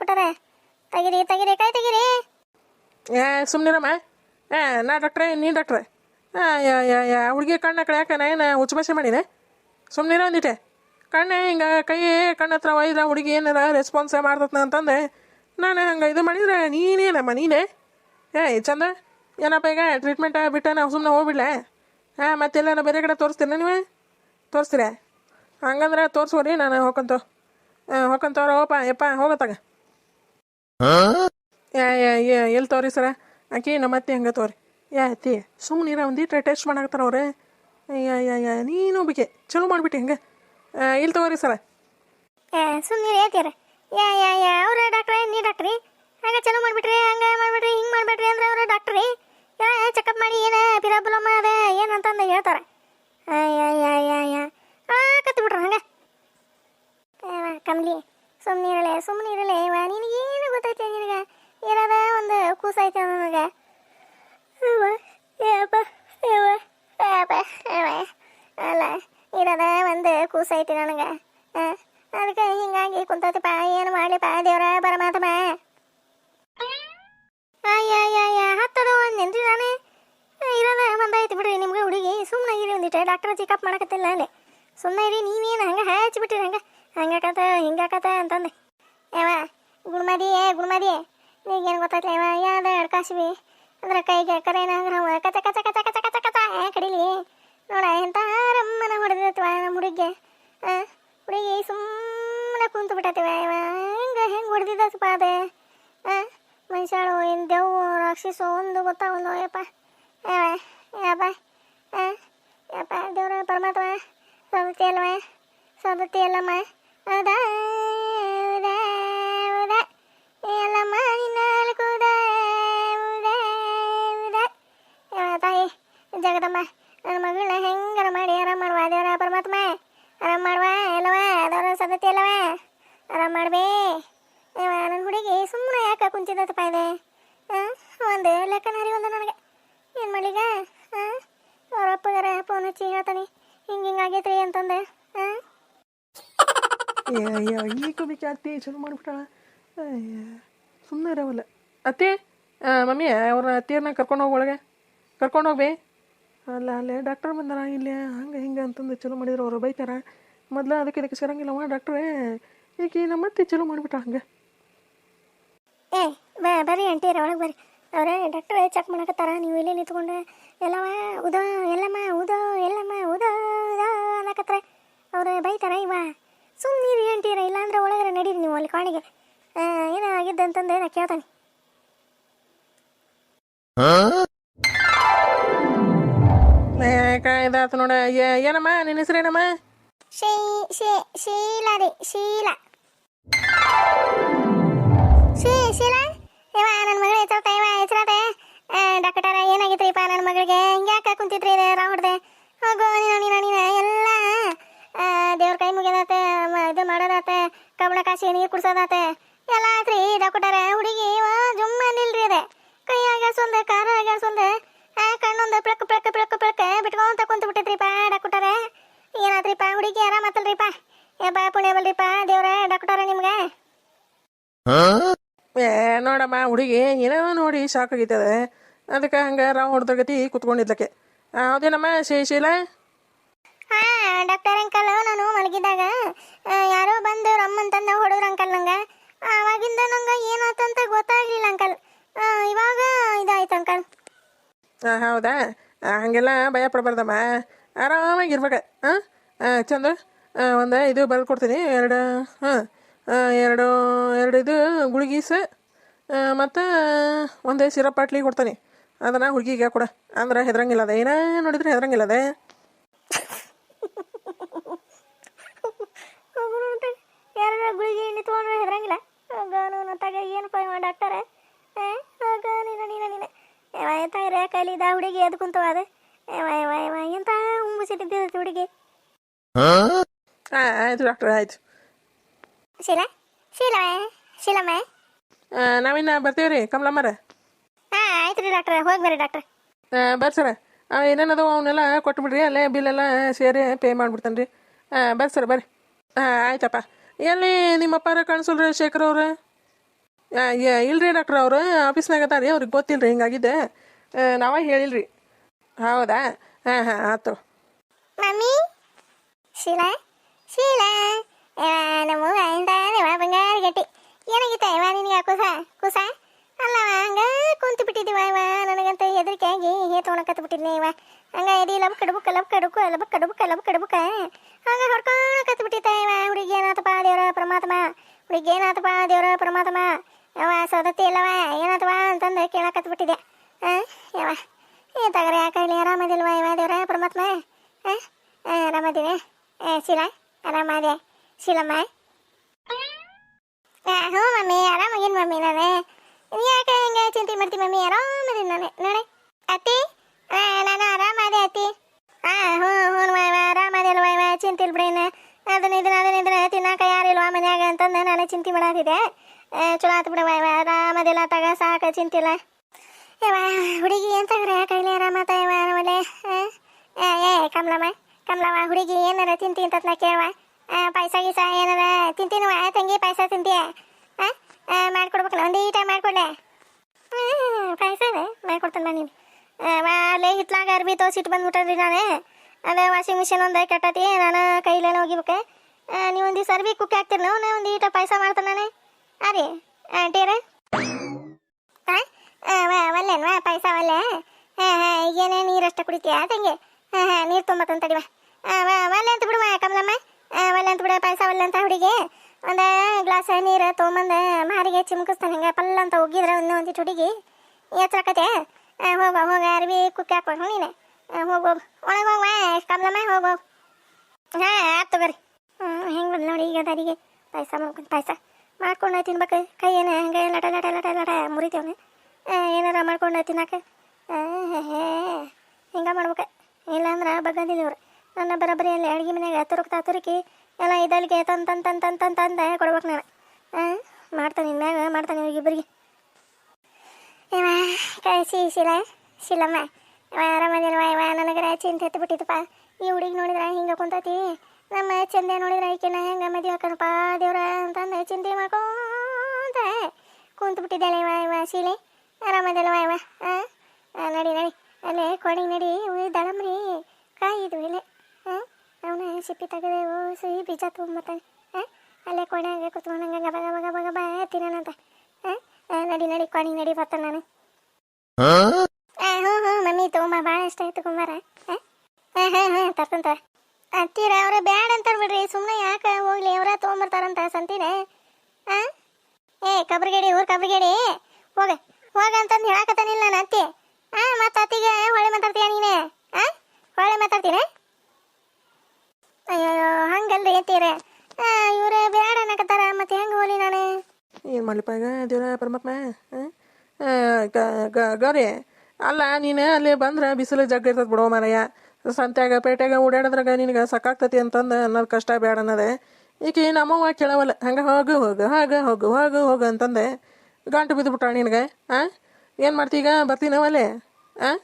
ಮಾಡಿಟ್ಟಿರಿ ತಗಿರಿ, ತೆಗಿರಿ, ಕೈ ತೆಗಿರಿ. ಏ ಸುಮ್ಮನಿರಮ್ಮ ಏ, ನಾ ಡಾಕ್ಟ್ರೆ ನೀನು ಡಾಕ್ಟ್ರೆ. ಹುಡುಗಿ ಕಣ್ಣ ಕಡೆ ಯಾಕೆ ನಾ ಏನು ಉಚ್ಚಮಸೆ ಮಾಡಿದೆ? ಸುಮ್ಮನಿರ ಒಂದಿಟ್ಟೆ ಕಣ್ಣೆ ಹಿಂಗೆ, ಕೈ, ಕಣ್ಣ ಹತ್ರ ಒಯ್ದ ಹುಡುಗಿ ಏನಾರ ರೆಸ್ಪಾನ್ಸ್ ಮಾಡ್ತತ್ನ ಅಂತಂದೆ. ನಾನು ಹಂಗೆ ಇದು ಮಾಡಿದ್ರೆ ನೀನೇನಮ್ಮ, ನೀನೇ? ಏಯ್ ಚಂದ. ಏನಪ್ಪ ಈಗ ಟ್ರೀಟ್ಮೆಂಟ್ ಬಿಟ್ಟು ನಾವು ಸುಮ್ಮನೆ ಹೋಗ್ಬಿಡ್ಲೆ? ಹಾಂ ಮತ್ತೆಲ್ಲ ಬೇರೆ ಕಡೆ ತೋರಿಸ್ತೀರ ನೀವು? ತೋರಿಸ್ತೀರ? ಹಂಗಂದ್ರೆ ತೋರಿಸೋರಿ ನಾನು ಹೋಗ್ಕೊಂತ ಹಾಂ ಹೋಗಂತವ್ರ ಹೋಗಪ್ಪ ಯಪ್ಪ ಹೋಗತ್ತಾಗ ಎಲ್ಲಿ ತೋರಿ ಸರ? ಆಕಿ ನಮ್ಮ ಅತ್ತೆ ಹಂಗೆ ತೋರಿ. ಯಾ, ಅತ್ತಿ ಇರೋ ಒಂದಿಟ್ರೆ ಟೆಸ್ಟ್ ಮಾಡಾಕತ್ತಾರ ಅವ್ರೆ. ಯಾ ಯಾ ಯಾ, ನೀನು ಬಿಕೆ ಚಲೋ ಮಾಡಿಬಿಟ್ಟು ಹಂಗೆ. ಇಲ್ಲಿ ತಗೋರಿ ಸರ? ಸುಮ್ಮನೆ ಹೇಳ್ತೀರ ಯಾ ಯಾ ಯಾ, ಅವ್ರ ಡಾಕ್ಟ್ರೇ ನೀ ಡಾಕ್ಟ್ರಿ ಹಂಗ ಚಲೋ ಮಾಡಿಬಿಟ್ರಿ, ಹಂಗ ಮಾಡ್ಬಿಟ್ರಿ, ಹಿಂಗ್ ಮಾಡ್ಬಿಟ್ರಿ ಅಂದ್ರೆ ಅವ್ರ ಡಾಕ್ಟ್ರಿ ಯಾ ಚೆಕಪ್ ಮಾಡಿ ಏನ ಪಿರಾಬುಲಮ್ಮ ಅದ ಏನಂತಂದು ಹೇಳ್ತಾರೆ? ಯಾ ಯಾ ಯಾ ಯಾ, ಆ ಕತ್ತಿ ಬಿಟ್ರ ಹಂಗ ಕಮಲಿ ಸುಮ್ಮನೆ ಇರಲೇ ಸುಮ್ಮನೆ ಇರಲೇ, ವಾ ಗೊತ್ತೈತೆ ಇರೋದ ಒಂದು ಕೂಸೈತೆ ನನಗೆ. ಅಲ್ಲ, ಏನದ ಒಂದು ಕೂಸೈತಿ ನನಗೆ. ಅದಕ್ಕೆ ಹಿಂಗಾಗಿ ಕುಂತತಿಪ್ಪ, ಏನು ಮಾಡ್ಲಿಪ್ಪ ದೇವ್ರ ಪರಮಾತ್ಮ. ಅಯ್ಯ ಹತ್ತದ ಒಂದೇನ್ರಿ ನಾನೇ ಇರೋದ ಒಂದಾಯ್ತು ಬಿಡ್ರಿ ನಿಮ್ಗೆ ಹುಡುಗಿ. ಸುಮ್ಮನೆ ಇರಿ ಒಂದಿಟ್ಟು ಡಾಕ್ಟರ್ ಚೆಕಪ್ ಮಾಡಕತ್ತಿಲ್ಲ ಅಲ್ಲಿ. ಸುಮ್ಮನೆ ಇರಿ, ನೀವೇನು ಹಂಗೆ ಹಚ್ಚಿಬಿಟ್ರಿ ಹಂಗೆ. ಹಂಗಾಕತ್ತ, ಹಿಂಗಾಕತ್ತ ಅಂತಂದೆ. ಯಾವ ಗುಣ್ಮದಿ ಗುಣ್ಮದಿ ಈಗೇನು ಗೊತ್ತಾಯ್ತಲ್ಲ ಯಾವ ಯಾವ್ದು ಅಡ್ಕಾಸಿವಿ ಅಂದ್ರೆ ಕೈಗೆ ಕರೇನ ನಾವು ಕಚ ಕಚ ಕಚ ಕಚ ಕಚ ಕಚ ಏ ಕಡಿಲಿ? ನೋಡ ಎಂತ ರಮ್ಮನ ಹೊಡೆದಿತ್ವ ನಮ್ಮ ಹುಡುಗಿಗೆ. ಹುಡುಗಿ ಸುಮ್ಮನೆ ಕುಂತು ಬಿಟ್ಟತಿವ ಇವ. ಹೆಂಗೆ ಹೆಂಗೆ ಹೊಡೆದಿದ್ದಪ್ಪ ಅದೇ? ಮನುಷ್ಯಳು ಏನು ದೆವ್ವು ರಾಕ್ಷಸು ಒಂದು ಗೊತ್ತಾಗಲ್ಲ ಯಪ್ಪ. ಯಪ್ಪ ಆ, ಯಪ್ಪ ದೇವ್ರ ಪರಮಾತ್ಮ. ಸದತಿ ಅಲ್ವ? ಸದತಿ ಅಲ್ಲಮ್ಮ. ಹೌದಾ ಜಗದಮ್ಮ ನನ್ನ ಮಗಳನ್ನ ಹೆಂಗಾರ ಮಾಡಿ ಆರಾಮ್ ಮಾಡುವ? ದೇವರ ಪರಮಾತ್ಮ. ಆರಾಮ್ ಮಾಡುವ? ಎಲ್ಲವ? ಅದವರ ಸದತಿ ಎಲ್ಲವ? ಆರಾಮ್ ಮಾಡ್ಬೇ. ನನ್ನ ಹುಡುಗಿ ಸುಮ್ಮನೆ ಯಾಕೆ ಕುಂತಿದ್ದಪ್ಪ ಇದೆ? ಒಂದು ಲೆಕ್ಕನ ಒಂದು ನನಗೆ. ಏನು ಮಾಡಲಿಗ ಅವ್ರ ಅಪ್ಪಗಾರ ಫೋನ್ ಹಚ್ಚಿ ಹೇಳ್ತಾನೆ. ಹಿಂಗೆ ಹಿಂಗೆ ಆಗೈತ್ರಿ ಅಂತಂದೆ. ಈಗ ಬಿಕೆ ಅತ್ತೆ ಚಲೋ ಮಾಡಿಬಿಟ್ಟಾಳ ಸುಮ್ಮನೆ ಇರವಲ್ಲ. ಅತ್ತೆ ಮಮ್ಮಿ, ಅವ್ರ ಅತ್ತೆಯನ್ನ ಕರ್ಕೊಂಡು ಹೋಗಿ ಒಳಗೆ. ಕರ್ಕೊಂಡು ಹೋಗ್ಬೇ. ಅಲ್ಲ ಅಲ್ಲೇ ಡಾಕ್ಟರ್ ಬಂದಾರ ಇಲ್ಲಿ ಹಂಗೆ ಹಿಂಗೆ ಅಂತಂದು ಚಲೋ ಮಾಡಿದ್ರು ಅವರು ಬೈತಾರ. ಮೊದ್ಲು ಅದಕ್ಕೆ ಇದಕ್ಕೆ ಸೇರಂಗಿಲ್ಲವ ಡಾಕ್ಟ್ರೇ ಈಗ ನಮ್ಮ ಮತ್ತೆ ಚಲೋ ಮಾಡಿಬಿಟ್ಟ ಹಂಗೆ. ಏ ಬಾ ಬರ್ರಿ ಅಂಟೀರ ಒಳಗೆ ಬರ್ರಿ. ಅವರೇ ಡಾಕ್ಟರ್ ಚೆಕ್ ಮಾಡಕತ್ತಾರ ನೀವು ಇಲ್ಲೇ ನಿಂತ್ಕೊಂಡು. ಎಲ್ಲವ ಉದೋ ಎಲ್ಲಮ್ಮ ಉದೋ ಎಲ್ಲಮ್ಮ ಉದೋ ಉದೋ ಅನ್ನಕತ್ತಾರ ಅವ್ರು ಬೈತಾರ ಇವ ಸುಮ್ಮನೆ ಅಂಟೀರ ಇಲ್ಲಾಂದ್ರೆ ಒಳಗಡೆ ನಡೀರಿ ನೀವು ಅಲ್ಲಿ ಕಾಣಿಗೆ. ಏನೋ ಆಗಿದ್ದಂತಂದು ನಾ ಕೇಳ್ತಾನೆ. ಇದಾತು ನೋಡ. ಏನಮ್ಮ? ನಿನ್ನ ಹೆಸರೇನಮ್ಮ? ಶೀ ಶೀ, ಶೀಲಾ ರೀ, ಶೀಲಾ. ಶೀ, ಶೀಲಾ? ಇವ ನನ್ನ ಮಗಳ ಹೆಸರತ ಇವ ಹೆಸರತೆ ಡಾಕ್ಟರ, ಏನಾಗಿತ್ರಿಪ್ಪ ನನ್ನ ಮಗಳಿಗೆ? ಹಿಂಗ್ಯಾಕೆ ಕುಂತಿದ್ರಿ ರಾ ಹೊಡ್ದೆ ಹೋಗು, ನೀನು ನೀನು ನೀನು, ಎಲ್ಲ ದೇವ್ರ ಕೈ ಮುಗಿದಾತೆ ಇದು ಮಾಡೋದಾತೆ ಕಬ್ಬಣ ಕಾಸಿ ನೀರು ಕುಡ್ಸೋದಾತೆ ಡಾಕ್ಟರ ಏನಾದ್ರಿಪ್ಪ? ಹುಡುಗಿ ಆರಾಮತ್ತಲ್ರಿಪ್ಪ ಏ ಬಾ ಪುಣ್ಯ ಬಲ್ರಿಪ್ಪ? ದೇವ್ರ ಡಾಕ್ಟರ ನಿಮ್ಗೆ? ಏ ನೋಡಮ್ಮ ಹುಡುಗಿ ಏನೋ ನೋಡಿ ಸಾಕಾಗಿತ್ತದೆ ಅದಕ್ಕೆ ಹಂಗೆ ರಾವ್ ಹೊಡೆದಗತಿ ಕುತ್ಕೊಂಡಿದ್ಲಕ್ಕೆ. ಹೌದೇನಮ್ಮ ಶೀಲ ಹಾ ಡಾಕ್ಟರ್ ಅಂಕಲ್ ನಾನು ಮಲಗಿದಾಗ ಯಾರೋ ಬಂದು ರಮ್ಮಂತಂದ ಹೊಡೆದ್ರು ಅಂಕಲ್ ನಂಗೆ. ಆವಾಗಿಂದ ನಂಗೆ ಏನಾತಂತ ಗೊತ್ತಾಗ್ಲಿಲ್ಲ ಅಂಕಲ್. ಆ, ಇವಾಗ ಇದಾಯ್ತು ಅಂಕಲ್. ಆ ಹೌದಾ? ಹಂಗೆಲ್ಲ ಭಯ ಪಡಬಾರ್ದಮ್ಮ. ಆರಾಮಾಗಿರ್ಬೇಕು ಹಾಂ ಚಂದ ಒಂದು ಇದು ಬರೆದು ಕೊಡ್ತೀನಿ. ಎರಡು, ಹಾಂ ಎರಡು ಎರಡು ಇದು ಗುಳಿಗೀಸ ಮತ್ತು ಒಂದು ಸಿರಪ್ ಬಾಟ್ಲಿ ಕೊಡ್ತೀನಿ. ಅದನ್ನು ಹುಡುಗಿಗೆ ಕೊಡ ಅಂದ್ರೆ ಹೆದ್ರಂಗಿಲ್ಲ ಅದ. ಏನೇ ನೋಡಿದ್ರೆ ಹೆದ್ರಂಗಿಲ್ಲ ಅದೇ. ಯಾರ ಗುಳಿಗೆ ಎಣ್ಣೆ ತೊಗೊಂಡ್ರೆ ಹೆದರಂಗಿಲ್ಲ. ನಾನು ತಗ ಏನಪ್ಪ ಇವ ಡಾಕ್ಟರ್ ಆಗ ನೀನು ನೀನು ನೀನು. ತಾಯಿರ ಕೈಲಿ ಹುಡುಗಿ ಎದ್ದು ಕುಂತವ ಅದು. ಎಂತ ಹುಂಬಸಿಟ್ಟಿದ್ದ ಹುಡುಗಿ? ಹಾಂ? ಆಯಿತು ಡಾಕ್ಟ್ರ್ ಆಯಿತು. ಶೀಲಾ? ಶೀಲಮ್ಮ ಶೀಲಮ್ಮ ನಾವಿನ್ನು ಬರ್ತೀವಿ ರೀ ಕಮಲಮ್ಮರ. ಹಾಂ ಆಯ್ತು ರೀ ಡಾಕ್ಟ್ರ ಡಾಕ್ಟ್ರೆ ಹೋಗಿ ಬರ್ರಿ ಡಾಕ್ಟ್ರೆ ಬರ್ರಿ ಸರ. ಏನೇನದು ಅವನ್ನೆಲ್ಲ ಕೊಟ್ಬಿಡ್ರಿ ಅಲ್ಲೇ ಬಿಲ್ಲೆಲ್ಲ ಸೇರಿ ಪೇ ಮಾಡ್ಬಿಡ್ತಾನೆ ರೀ. ಬರ್ರಿ ಸರ್ ಬರ್ರಿ. ಹಾಂ ಆಯ್ತಪ್ಪ. ಎಲ್ಲಿ ನಿಮ್ಮ ಅಪ್ಪಾರ ಕಾಣಿಸಲ್ರಿ ಶೇಖರ್ ಅವ್ರು? ಇಲ್ರಿ ಡಾಕ್ಟ್ರ್ ಅವರು ಆಫೀಸ್ನಾಗ ಅದಾರ ರೀ ಅವ್ರಿಗೆ ಗೊತ್ತಿಲ್ಲ ರೀ ಹಿಂಗಾಗಿದೆ ನಾವೇ ಹೇಳಿಲ್ರಿ. ಹೌದಾ? ಹಾಂ ಹಾಂ ಆಯ್ತು ಮಮ್ಮಿ? ಶೀಲಾ? ಶೀಲಾ? ಇವ ನಮ್ಮ ಇಂದ ಇವ ಬಂಗಾರ ಗಟ್ಟಿ. ಏನಾಗಿತ್ತ ಇವ ನಿನಗೆ ಕುಸ? ಕುಸ? ಅಲ್ಲವ, ಹಂಗ ಕುಂತು ಬಿಟ್ಟಿದ್ದೀವ ಇವ. ನನಗಂತ ಹೆದರಿಕೆ ಆಗಿ ಹೇ ತೊಗೊಳಕತ್ ಬಿಟ್ಟಿದ್ನಿ ಇವ. ಹಂಗ ಎದಿ ಲಬ್ ಕಡ್ಬುಕ್ಕ ಲಬ್ ಕಡುಕ ಲಬ್ ಕಡ್ಬುಕ್ಕ ಲಬ್ ಕಡ್ಬುಕ್ಕ ಹಂಗ ಹೊಡ್ಕೊಳಕತ್ ಬಿಟ್ಟಿತ್ತ ಇವ. ಹುಡುಗಿ ಏನಾತಪ್ಪ ದೇವ್ರ ಪರಮಾತ್ಮ? ಹುಡುಗಿ ಏನಾತಪ್ಪ ದೇವ್ರ ಪರಮಾತ್ಮ? ಯವ ಸದತಿ ಇಲ್ಲವ ಏನಾತವ ಅಂತಂದು ಕೇಳಕತ್ ಬಿಟ್ಟಿದ್ದೆ ಹಾಂ ಯವ ಏ ತಗರ ಯಾಕ ಇಲ್ಲಿ ಆರಾಮದಿಲ್ವಾ? ಇವ ದೇವ್ರ ಪರಮಾತ್ಮ? ಆರಾಮದಿನಿ ಶೀಲಾ ಆರಾಮದೆ? ಶೀಲಮ್ಮ? ಹ್ಞೂ ಮಮ್ಮಿ ಆರಾಮಾಗಿನ್ ಮಮ್ಮಿ ನಾನು. ಯಾಕೆ ಹಿಂಗೆ ಚಿಂತೆ ಮಾಡ್ತೀನಿ ಮಮ್ಮಿ? ಆರಾಮದೀನಿ ನಾನು. ನೋಡಿ ಅತ್ತಿ? ನಾನು ಆರಾಮದೆ ಅತ್ತಿ. ಹಾಂ ಹ್ಞೂ ಹ್ಞೂ ವಾಯ್ ಆರಾಮದೆ ಅಲ್ವಾ ಇವ ಚಿಂತೆ ಇಲ್ಲ ಬಿಡೇನ ಅದನ್ನ ಇದನ್ನ ಅದನ್ನ ಇದನ್ನ ತಿನ್ನಾಕ ಯಾರಿಲ್ವಾ ಮನ್ಯಾಗ ಅಂತಂದು ನಾನು ಚಿಂತೆ ಮಾಡತ್ತಿದ್ದೆ ಆ, ಚಲೋ ಆತು ಬಿಡವ ಇವ ಆರಾಮದಿಲ್ಲ ತಗ ಸಾಕ ಚಿಂತಿಲ್ಲ ಹುಡುಗಿ ಎಂತ ಕೈಲಿ ಆರಾಮತ ಇವ ಒಲೆ ಏ ಕಮಲಮ್ಮ ಕಮಲಮ್ಮ, ಹುಡುಗಿ ಏನಾರ ತಿಂತಿ ಅಂತ ಕೇಳುವ. ಪೈಸಾ ಗೀಸ ಏನಾರ ತಿಂತೀನವ ತಂಗಿ ಪಾಯಸ ತಿಂತೀಯ? ಮಾಡ್ಕೊಡ್ಬೇಕಲ್ಲ, ಒಂದು ಈಟ ಮಾಡ್ಕೊಡ್ಲೆ? ಪಾಯಸನೇ ಮಾಡ್ಕೊಡ್ತಾನೆ ಬಾ ನೀನು. ಅಲ್ಲೇ ಹಿತ್ಲಾಗ ಅರ್ಬಿ ತೋಸಿಟ್ಟು ಬಂದ್ಬಿಟ್ರಿ ನಾನು. ಅದೇ ವಾಷಿಂಗ್ ಮಿಷಿನ್ ಒಂದೇ ಕಟ್ಟತಿ, ನಾನು ಕೈಲೇನೆ ಹೋಗಿಬೇಕು. ನೀವು ಒಂದು ದಿವಸ ಅರ್ಬಿ ಕುಕ್ಕಿ ಹಾಕ್ತೀರಿ ನಾವು ಒಂದು ಈಟ ಪಾಯಸ ಮಾಡ್ತಾನೆ ಅರಿ ಆಂಟಿಯರ ಒಲ್ಲೆನ್ವಾ ಪಾಯಸ ಒಲ್ಲೆ? ಈಗೇನೆ ನೀರಷ್ಟ ಕುಡಿತೀಯ? ತಂಗೆ? ನೀರು ತುಂಬತ್ತಂತ ತಡಿವ ಒಲ್ಲೆ ಅಂತ ಬಿಡುವ, ಕಮಲಮ್ಮ? ಒಲ್ಲೆ ಅಂತ ಬಿಡ ಪಾಯಸ ಒಲ್ಲೆ ಅಂತ ಹುಡುಗಿ? ಒಂದು ಗ್ಲಾಸ್ ನೀರು ತೊಗೊಂಬಂದು ಮಾರಿಗೆ ಚಿಮ್ಕಿಸ್ತಾನೆ ಹಿಂಗೆ ಪಲ್ಲ ಅಂತ ಒಗ್ಗಿದ್ರೆ ಒಂದು ಒಂದಿಟ್ಟು ಹುಡುಗಿ. ಎತ್ತರಕತೆ ಹೋಗ ಹೋಗ ಅರ್ವಿ ಕುಕ್ಕಿ ಹಾಕೊಂಡು ನೀನೆ? ಹೋಗು ಹೋಗು. ಒಳಗೆ ಹೋಗುವ ಕಮಲಮ್ಮ, ಹೋಗೋ, ಹೋಗು. ಹಾಂ ಆಯ್ತು ಬರ್ರಿ ಹ್ಞೂ, ಹೆಂಗೆ ನೋಡಿ ಈಗ ದಾರಿಗೆ. ಪಾಯಸ ಮಾಡ್ಕೊಂಡು ಪಾಯಸ ಮಾಡ್ಕೊಂಡು ತಿನ್ಬೇಕು. ಕೈ ಏನು ಹಂಗೆ ಲಟ ಲಟ ಲಟ ಲಟ ಮುರಿತೇವನು. ಏನಾರ ಮಾಡ್ಕೊಂಡು ತಿನ್ನಾಕ? ಹಿಂಗೆ ಮಾಡ್ಬೇಕು. ಇಲ್ಲಾಂದ್ರೆ ಬಗ್ಗದಿಲ್ಲ ಇವ್ರು. ನನ್ನ ಬರೋಬ್ಬರಿ ಅಲ್ಲಿ ಅಡುಗೆ ಮನೆಗೆ ತುರುಕ್ತಾ ತುರುಕಿ ಎಲ್ಲ ಇದಲ್ಲಿಗೆ ತಂದು ತಂದು ತಂದು ತಂದು ತಂದು ಕೊಡ್ಬೇಕು ನಾನು. ಹಾಂ ಮಾಡ್ತಾನೆ ಇನ್ಮ್ಯಾಗ ಮಾಡ್ತಾನೆ ಇವ್ರಿಗಿಬ್ಬರಿಗೆ ಇವ ಕಳಿಸಿ ಶಿಲ, ಶಿಲಮ್ಮ. ಇವ ಆರಾಮದಿಲ್ವ? ಇವ ನನಗರ ಚಿಂತೆ ಎತ್ತು ಬಿಟ್ಟಿತ್ತಪ್ಪ ಈ ಹುಡುಗಿ ನೋಡಿದ್ರೆ ಹಿಂಗೆ ಕುಂತತಿ. ನಮ್ಮ ಚಂದೆ ನೋಡಿದ್ರೆ ಈಕೆನ ಹೆಂಗೆ ಮದುವೆ ಹಾಕನಪ್ಪ ದೇವ್ರ ಅಂತಂದು ಚಿಂತೆ ಮಾಡ್ಕೊಂತ ಕುಂತು ಬಿಟ್ಟಿದ್ದಾಳೆ ಇವ ಇವ ಶೀಲೆ. ಆರಾಮದಿಲ್ವ ಹಾಂ ನಡಿ ನಡಿ. ಅಲ್ಲೇ ಕೊಡಿ ನಡಿ. ದಾಳಂಬ್ರಿ. ಕಾಯಿದು ಇಲ್ಲೇ. ಹಾಂ ಅವನ ಸಿಪ್ಪಿ ಓ ಸಿಹಿ ಬೀಜ ತೊಗೊಂಬತ್ತಾನೆ. ಹಾಂ ಅಲ್ಲೇ ಕೊಣೆಗೆ ಕುತ್ಕೊಂಡಂಗೆ ಗಬ ಗಬ ಗಬ ಗಬ ತಿನ್ನೋಣಂತ ಹಾಂ ನಡಿ ನಡಿ ಕೊಡಿ ನಡಿ ಬರ್ತಾನೆ ನಾನು. ಹ್ಞೂ ಹ್ಞೂ ಮಮ್ಮಿ ತೊಗೊಂಬ ಭಾಳ ಇಷ್ಟ ಆಯ್ತು ಕುಂಬಾರ. ಹಾಂ ಹಾಂ ಹಾಂ ತರ್ತಂತ ಅಂತೀರ ಅವ್ರ ಬ್ಯಾಡ ಅಂತಾರ ಬಿಡ್ರಿ ಸುಮ್ಮನೆ ಯಾಕೆ ಹೋಗ್ಲಿ ಅವರ ತೊಗೊಂಬರ್ತಾರಂತ ಸಂತಿನೇ. ಹಾಂ ಏ ಕಬ್ರಿಗೇಡಿ ಊರ್ ಕಬ್ರಿಗೇಡಿ. ಹೋಗ. ಹೋಗ ಅಂತಂದು ಹೇಳಕತ್ತಾನಿಲ್ಲ ನಾನು ಅತ್ತಿ. ಹಾಂ ಮತ್ತೆ ಅತ್ತಿಗೆ ಹೊಳೆ ಮಾತಾಡ್ತೀಯ ನೀನೆ? ಹಾಂ ಹೊಳೆ ಮಾತಾಡ್ತೀನ? ಅಯ್ಯೋ ಹಂಗಲ್ರಿ ಹಾಂ ಇವ್ರ ಬೇಡ ಅನ್ನಕತ್ತಾರ, ಮತ್ತೆ ಹೆಂಗೆ ಹೋಲಿ ನಾನು? ಏನು ಮಾಡ್ಲಿಪ್ಪ ದೇವ್ರ ಪರಮಾತ್ಮ ಗೌರಿ, ಅಲ್ಲ ನೀನು ಅಲ್ಲಿ ಬಂದ್ರೆ ಬಿಸಿಲು ಜಗ್ ಇರ್ತದೆ ಬಿಡೋ ಮರಯ್ಯ ಸಂತ್ಯಾಗ, ಪೇಟೆಗೆ ಓಡಾಡಿದ್ರಾಗ ನಿನಗೆ ಸಾಕಾಗ್ತತಿ ಅಂತಂದು ಅನ್ನೋದು ಕಷ್ಟ ಬೇಡ ಅನ್ನೋದೆ. ಈಕೆ ನಮ್ಮವ್ವ ಕೇಳವಲ್ಲ, ಹಂಗೆ ಹೋಗು ಹೋಗು, ಹಾಗೆ ಹೋಗು ಹೋಗು ಹೋಗು ಅಂತಂದೆ. ಗಂಟು ಬಿದ್ದುಬಿಟ್ಟ ನಿನಗೆ ಹಾಂ ಏನು ಮಾಡ್ತೀಗ ಬರ್ತೀನವಲ್ಲೇ ಹಾಂ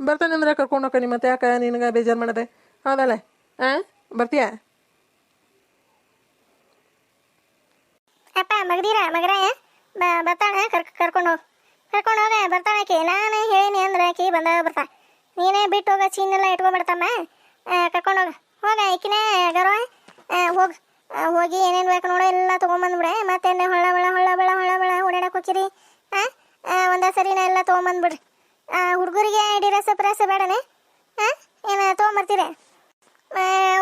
ಬರ್ತಾನೆ ಅಂದ್ರೆ ಕರ್ಕೊಂಡು ನಿಮ್ಮ ಮತ್ತೆ ಯಾಕೆ ನಿನಗೆ ಬೇಜಾರು ಮಾಡದೆ? ಹೌದಲ್ಲ ಹಾಂ ಬರ್ತೀಯಾ? ಅಪ್ಪ, ಮಗದೀರ ಮಗರ ಬರ್ತಾಳೆ? ಕರ್ಕ, ಕರ್ಕೊಂಡು ಹೋಗಿ. ಕರ್ಕೊಂಡು ಹೋಗ, ಬರ್ತಾಳೆ ಆಕಿ. ನಾನು ಹೇಳೀನಿ ಅಂದ್ರೆ ಆಕಿ ಬಂದ ಬರ್ತಾ ನೀನೇ ಬಿಟ್ಟು ಹೋಗ ಚೀನೆಲ್ಲ ಇಟ್ಕೊಂಡ್ಬಿಡ್ತಮ್ಮ. ಕರ್ಕೊಂಡು ಹೋಗ. ಹೋಗ ಆಕಿನೇ ಗರ್ವ. ಹೋಗಿ. ಹೋಗಿ ಏನೇನು ಬೇಕು ನೋಡು, ಎಲ್ಲ ತೊಗೊಂಬಂದ್ಬಿಡೆ. ಮತ್ತೆ ಹೊಳ್ಳ ಹೊಳ್ಳ ಹೊಳ್ಳ ಬೆಳ ಹೊಳ್ಳ ಬೆಳ ಓಡಾಡಕ್ಕೆ ಹೋಗಿರಿ ಹಾಂ ಒಂದೇ ಸರಿನ ಎಲ್ಲ ತೊಗೊಂಬಂದ್ಬಿಡ್ರಿ. ಹುಡುಗರಿಗೆ ಡಿರಸ ಪ್ರಸ ಬೇಡನೆ? ಹಾಂ ಏನು ತೊಗೊಂಬರ್ತೀರಿ?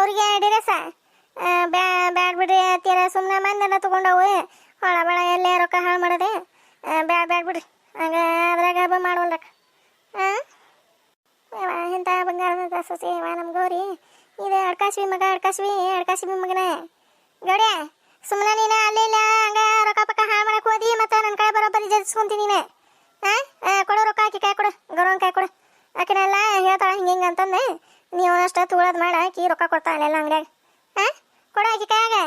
ಅವ್ರಿಗೆ ಡಿರಸ ಬ್ಯಾಡ್ ಬಿಡ್ರಿ ಅತ್ತೀರ ಸುಮ್ಮನೆ ಮಂದೆಲ್ಲ ತೊಗೊಂಡವು ಹೊಳ ಬಳ ಎಲ್ಲೇ ರೊಕ್ಕ ಹಾಳು ಮಾಡದೆ. ಬ್ಯಾಡ್ ಬ್ಯಾಡ್ ಬಿಡ್ರಿ. ಹಂಗ ಅದ್ರಾಗ ಹಬ್ಬ ಮಾಡೋಲ್ರಕ್ಕ ಹಾಂ ಇಂಥ ಬಂಗಾರದ ಸೊಸೆ ವಾ ನಮ್ಮ ಗೌರಿ. ಇದೆ ಅಡ್ಕಾಶ್ವಿ ಮಗ, ಅಡ್ಕಾಶ್ವಿ ಅಡ್ಕಾಶ್ವಿ ಮಗನೇ. ಗಡ್ಯಾ ಸುಮ್ಮನೆ ನೀನು ಅಲ್ಲಿ ಇಲ್ಲ, ಹಂಗ ರೊಕ್ಕ ಪಕ್ಕ ಹಾಳು ಮಾಡಕ್ಕೆ ಹೋದಿ ಮತ್ತೆ ನನ್ನ ಕೈ ಬರೋಬ್ಬರಿ ಜಗಿಸ್ಕೊಂತಿ ನೀನು. ಹಾಂ ಕೊಡು ರೊಕ್ಕ, ಆಕಿ ಕೈ ಕೊಡು, ಗೌರವನ ಕಾಯ್ ಕೊಡು. ಆಕಿನೆಲ್ಲ ಹೇಳ್ತಾಳೆ, ಹಿಂಗೆ ಹಿಂಗೆ ಅಂತಂದು. ನೀವು ಅಷ್ಟು ತುಳದ್ ಮಾಡ, ಆಕಿ ರೊಕ್ಕ ಕೊಡ್ತಾಳೆ ಎಲ್ಲ ಅಂಗಡಿಯಾಗ. ಹಾಂ ಕೊಡು ಆಕಿ ಕೈಯಾಗ.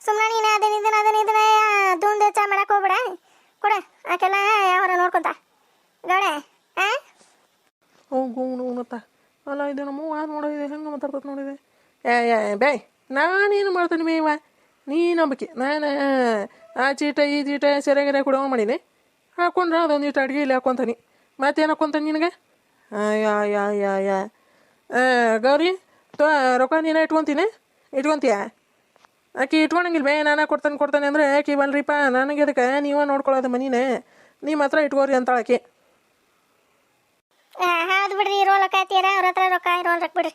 ಸುಮ್ಮನೆ ನೀನು ಅದನ್ನ ಇದನ್ನ ಅದನ್ನ ಇದನ್ನ ದುಂದು ಚಾ ಮಾಡಕ್ಕೆ ಹೋಗ್ಬೇಡ. ಕೊಡ, ಆಕೆಲ್ಲ ಯಾವಾರ ನೋಡ್ಕೊಂತ. ಗೌಡ ಹಾಂ ಹೋಗು ಮತ್ತೆ. ಅಲ್ಲ, ಇದೆ ನಮ್ಮ ನೋಡಿದೆ, ಹೆಂಗೆ ಮಾತಾಡ್ತದೆ ನೋಡಿದೆ? ಏ, ಬೇ. ನಾನೇನು ಮಾಡ್ತೀನಿ ಮೇವ? ನಂಬಿಕೆ. ನಾನು ಆ ಚೀಟ, ಈ ಚೀಟ ಸೆರೆಗೆರೆ ಕೊಡೋ ಮಾಡೀನಿ. ಹಾಕೊಂಡ್ರೆ ಅದೊಂದು ಇಟ್ಟು ಅಡುಗೆ ಇಲ್ಲಿ ಹಾಕೊಂತಾನೆ. ಮತ್ತೇನು ಹಾಕೊಂತಾನೆ ನಿನಗೆ? ಯಾ ಯಾ ಯಾ ಯಾ ಗೌರಿ, ತೋ, ರೊಕ್ಕ ನೀನು ಇಟ್ಕೊತೀನಿ. ಇಟ್ಕೊತೀಯ? ಆಕೆ ಇಟ್ಕೊಂಡಂಗಿಲ್ಲ ಬೇ ನಾನು ಕೊಡ್ತಾನೆ ಕೊಡ್ತಾನೆ ಅಂದರೆ ಆಕೆ ಬಲ್ರಿಪ್ಪ, ನನಗೆ ಅದಕ್ಕೆ ನೀವೇ ನೋಡ್ಕೊಳ್ಳೋದು ಮನಿನೇ ನಿಮ್ಮ ಹತ್ರ ಇಟ್ಕೋರಿ ಅಂತಾಳೆ ಆಕೆ. ಹೌದು ಬಿಡ್ರಿ ಇರೋಲಕ್ಕ ಆಯ್ತೀರ ಅವ್ರ ಹತ್ರ ರೊಕ್ಕ ಇರೋಲ್ರಕ್ ಬಿಡ್ರಿ.